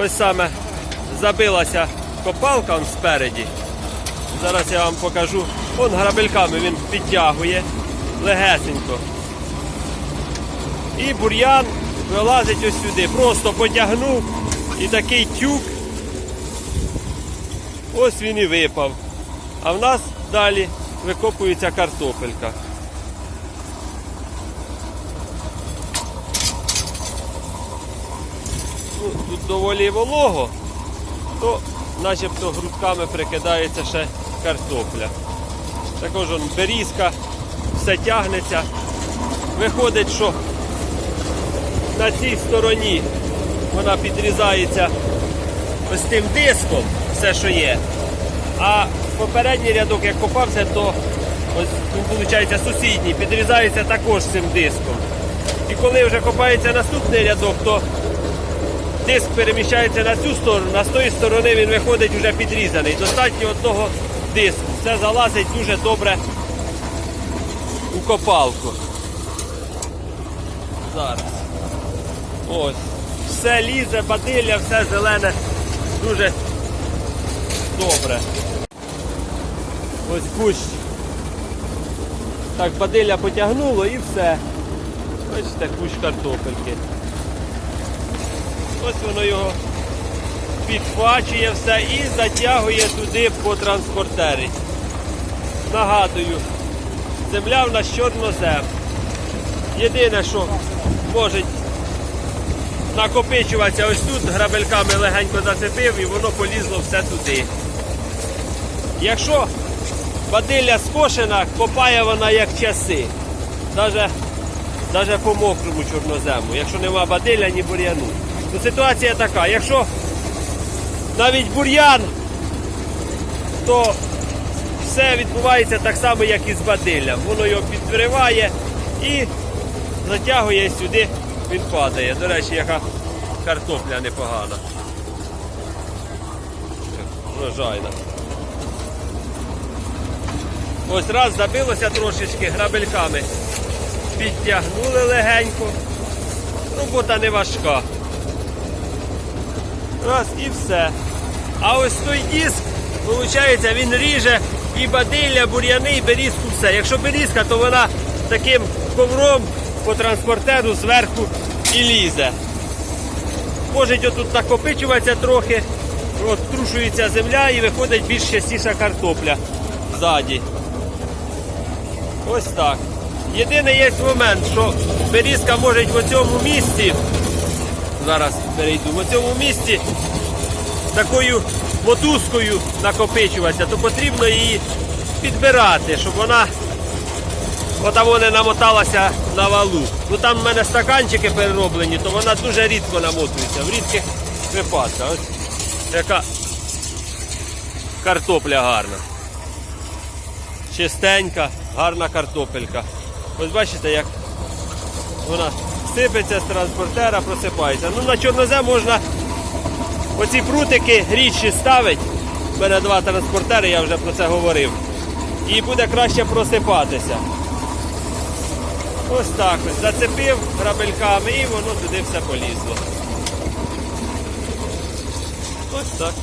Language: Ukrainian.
Ось саме забилася копалка он спереді. Зараз я вам покажу. Он грабельками він підтягує легесенько. І бур'ян вилазить ось сюди. Просто потягнув і такий тюк. Ось він і випав. А в нас далі викопується картопелька. Ну, тут доволі волого, то начебто грудками прикидається ще картопля. Також он берізка, все тягнеться. Виходить, що на цій стороні вона підрізається ось тим диском, все, що є. А попередній рядок, як копався, то ось виходить, сусідній, підрізається також цим диском. І коли вже копається наступний рядок, то диск переміщається на цю сторону, а з тої сторони він виходить вже підрізаний. Достатньо одного диску. Все залазить дуже добре у копалку. Зараз. Ось. Все лізе, бадилля, все зелене. Дуже добре. Ось кущ. Так, бадилля потягнуло і все. Бачите, кущ картопельки. Ось воно його підхвачує все і затягує туди по транспортері. Нагадую, земля в нас чорнозем. Єдине, що може накопичуватися ось тут, грабельками легенько зацепив і воно полізло все туди. Якщо бадилля скошена, копає вона як часи. Навіть по мокрому чорнозему, якщо нема бадилля, ні бур'яну. Ну, ситуація така, якщо навіть бур'ян, то все відбувається так само, як і з бадиллям. Воно його підриває і затягує і сюди, він падає. До речі, яка картопля непогана. Врожайна. Ось раз забилося трошечки грабельками. Підтягнули легенько. Робота не важка. Раз і все. А ось той диск, виходить, він ріже і бадилля, бур'яни, і берізку все. Якщо берізка, то вона таким ковром по транспортеру зверху і лізе. Може отут накопичуватися трохи, трушується земля і виходить більш частіша картопля ззаді. Ось так. Єдиний є момент, що берізка може в цьому місці зараз перейду. В цьому місці такою мотузкою накопичуватися, то потрібно її підбирати, щоб вона отаво не намоталася на валу. Ну там в мене стаканчики перероблені, то вона дуже рідко намотується, в рідких випадках. Ось яка картопля гарна. Чистенька, гарна картопелька. Ось бачите, як вона сипеться з транспортера, просипається. Ну на чорнозем можна оці прутики рідші ставити. У мене два транспортери, я вже про це говорив. І буде краще просипатися. Ось так ось. Зацепив грабельками і воно туди все полізло. Ось так.